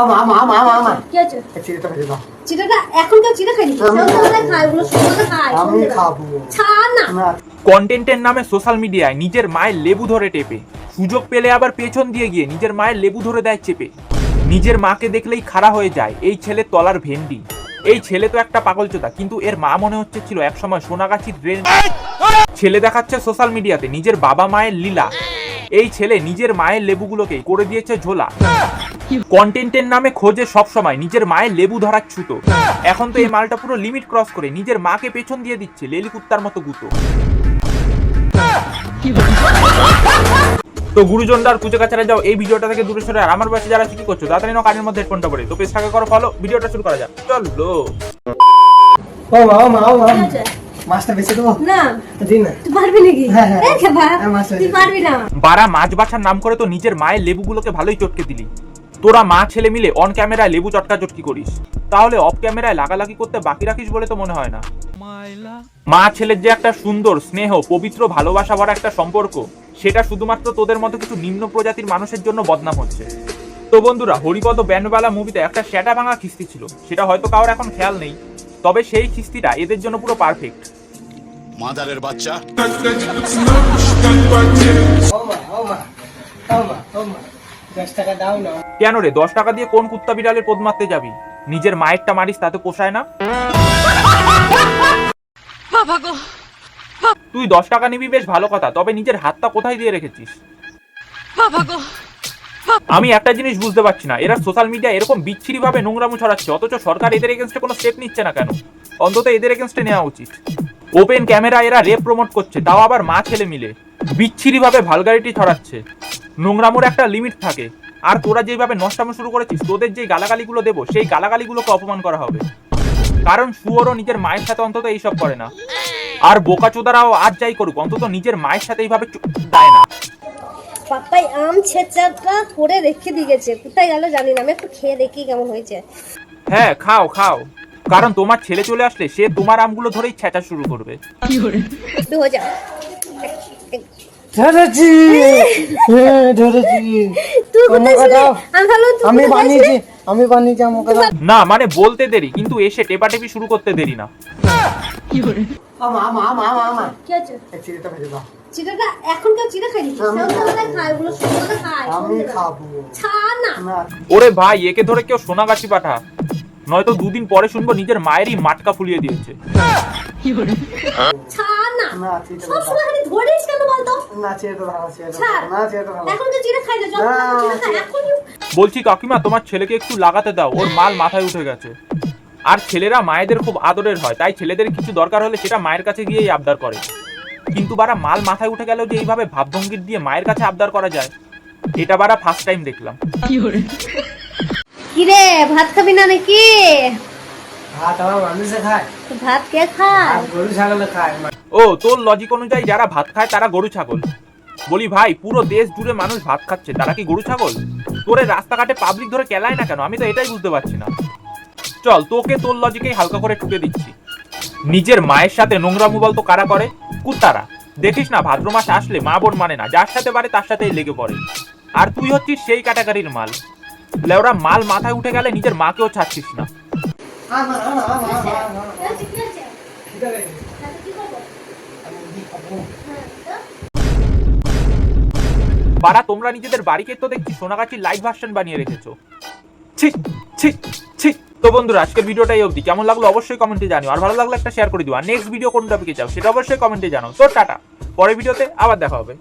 আমা আমা আমা আমা আমা। কি আছে? চিড়েটা ভেজে দাও। চিটাটা এখন কেউ চিটা খায়নি খায় ওগুলো সন্ধ্যাবেলা খায়। আমি খাব। ছাড় না। না কন্টেন্টের নামে সোশ্যাল মিডিয়ায় নিজের মায়ের লেবু ধরে টেপে। সুযোগ পেলে আবার পেছন দিয়ে গিয়ে নিজের মায়ের লেবু ধরে দেয় চেপে। নিজের মাকে দেখলেই খাড়া হয়ে যায় এই ছেলে তলার ভেন্ডি। এই ছেলে তো একটা পাগলচোদা কিন্তু এর মা মনে হচ্ছে ছিল একসময় সোনাগাছির ড্রেন ছেলে দেখাচ্ছে সোশ্যাল মিডিয়াতে নিজের বাবা মায়ের লীলা। এই ছেলে নিজের মায়ের লেবুগুলোকে করে দিয়েছে ঝোলা। কন্টেন্টের নামে খোঁজে সব সময় নিজের মায়ের লেবু ধরার ছুতো। এখন তো এই মালটা পুরো লিমিট ক্রস করে নিজের মাকে পেছন দিয়ে দিচ্ছে লেলি কুত্তার মতো গুতো। তো গুরুজনদার পুজো কাছাড়ে যাও এই ভিডিওটা থেকে দূরে সরে আর আমার পাশে যারা কি করছ তাড়াতাড়ি নাও কানের মধ্যে হেডফোনটা পরে। তো পেছাকে করো ফলো ভিডিওটা শুরু করা যাক। চলো। ও মা ও মা ও মা? মাছটা বেঁচে দেবো? না। দিন না। তুই পারবি নাকি? হ্যাঁ, হ্যাঁ। খেপা, হ্যাঁ, তুই পারবি না। বারা মাছ বাছার নাম করে তো নিজের মায়ের লেবুগুলোকে ভালোই চটকে দিলি। তোরা মা ছেলে মিলে অন ক্যামেরায় লেবু চটকা চটকি করিস। তাহলে অফ ক্যামেরায় লাগালাগি করতে বাকি রাখিস বলে তো মনে হয় না। মা ছেলের যে একটা সুন্দর স্নেহ পবিত্র ভালোবাসা ভরা একটা সম্পর্ক সেটা শুধুমাত্র তোদের মতো কিছু নিম্ন প্রজাতির মানুষের জন্য বদনাম হচ্ছে। তো বন্ধুরা হরিপদ ব্যান্ডবালা মুভিতে একটা শ্যাটা ভাঙা খিস্তি ছিল সেটা হয়তো কারোর এখন খেয়াল নেই তবে সেই খিস্তিটা এদের জন্য পুরো পারফেক্ট মাদারের বাচ্চা। দশ টাকা দাও না। কেন রে? দশ টাকা দিয়ে কোন কুত্তা বিড়ালের পোদ মারতে যাবি? নিজের মায়েরটা মারিস তাতে পোষায় না? তুই দশ টাকা নিবি বেশ ভালো কথা তবে নিজের হাতটা কোথায় দিয়ে রেখেছিস? আমি একটা জিনিস বুঝতে পারছি না এরা সোশ্যাল মিডিয়া এরকম বিচ্ছিরি ভাবে নোংরামু ছড়াচ্ছে অথচ সরকার এদের এগেনস্টে কোনো স্টেপ নিচ্ছে না কেন? অন্তত এদের এগেনস্টে নেওয়া উচিত। ওপেন ক্যামেরা এরা রেপ প্রমোট করছে তাও আবার মা ছেলে মিলে। বিচ্ছিরি ভাবে ভালগারিটি ছড়াচ্ছে। নোংরামোর একটা লিমিট থাকে। আর তোরা যেভাবে নষ্টামো শুরু করেছিস তোদের যে গালাগালিগুলো দেবো সেই গালাগালিগুলোকে অপমান করা হবে। কারণ শুয়োরও নিজের মায়ের সাথে অন্তত এইসব করে না। আর বোকাচোদারাও আজ যাই করুক অন্তত নিজের মায়ের সাথে এইভাবে চুপ দেয় না। পাপাই আম ছেঁচাটা করে রেখে দিয়েছে কোথায় গেল জানি না আমি একটু খেয়ে দেখি কেমন হয়েছে। হ্যাঁ খাও খাও। কারণ তোমার ছেলে চলে আসলে সে তোমার আমগুলো ধরেই ছেঁচা শুরু করবে। হয়ে যা। ধরেছি। হ্যাঁ, ধরেছি। আমি বানিয়েছি আমি বানিয়েছি আমাকে না মানে বলতে দেরি কিন্তু এসে টেপাটেপি শুরু করতে দেরি না। আমা আমা আমা আমা আমা। কি আছে? চিড়েটা ভেজে দাও। এখন আমি। খাব। না। না। ওরে ভাই একে ধরে কেউ সোনাগাছি পাঠা। নয়তো দুদিন পরে শুনব নিজের মায়েরই মাটকা ফুলিয়ে দিয়েছে। ছাড় না না সব সময় খালি ধরিস কেন বলতো? না চিড়েটা ভালো চিড়েটা না চিড়েটা ভালো এখন তো চিড়ে খাই না যখন না। চিড়ে খাই এখন বলছি কাকিমা তোমার ছেলেকে একটু লাগাতে দাও ওর মাল মাথায় উঠে গেছে। আর ছেলেরা মায়েদের খুব আদরের হয় তাই ছেলেদের কিছু দরকার হলে সেটা মায়ের কাছে গিয়েই আবদার করে। কিন্তু বারা মাল মাথায় উঠে গেলেও যে এইভাবে ভাবভঙ্গির দিয়ে মায়ের কাছে আবদার করা যায় এটা বারা ফার্স্ট টাইম দেখলাম। কি রে ভাত খাবি না নাকি? ভাত আমার মানুষে খায়? ভাত কে খায়? গরু ছাগলে খায়। ও তোর লজিক অনুযায়ী যারা ভাত খায় তারা গরু ছাগল। বলি ভাই পুরো দেশ জুড়ে মানুষ ভাত খাচ্ছে। তারা কি গরু ছাগল? তোরে রাস্তাঘাটে পাবলিক ধরে কেলায় না কেন? আমি তো এটাই বুঝতে পারছি না। চল তোকে তোর লজিকেই হালকা করে ঠুকে দিচ্ছি। নিজের মায়ের সাথে নোংরামু তো কারা করে? কুত্তারা। দেখিস না ভাদ্র মাস আসলে মা বোন মানে না। যার সাথে পারে তার সাথেই লেগে পড়ে। আর তুই হচ্ছিস সেই ক্যাটাগরির মাল। লেওরা মাল মাথায় উঠে গেলে নিজের মাকেও ছাড়ছিস না। আমা আমা বারা তোমরা নিজেদের বাড়িকে তো দেখছি সোনাগাছির লাইভ ভার্সন বানিয়ে রেখেছো। ছি ছি ছি। তো বন্ধুরা আজকের ভিডিওটা এই অবধি। কেমন লাগল অবশ্যই কমেন্টে জানিও। আর ভালো লাগলে একটা শেয়ার করে দিও। আর নেক্সট ভিডিও কোন টপিকে চাও সেটা অবশ্যই কমেন্টে জানাও। তো টাটা। পরের ভিডিওতে আবার দেখা হবে।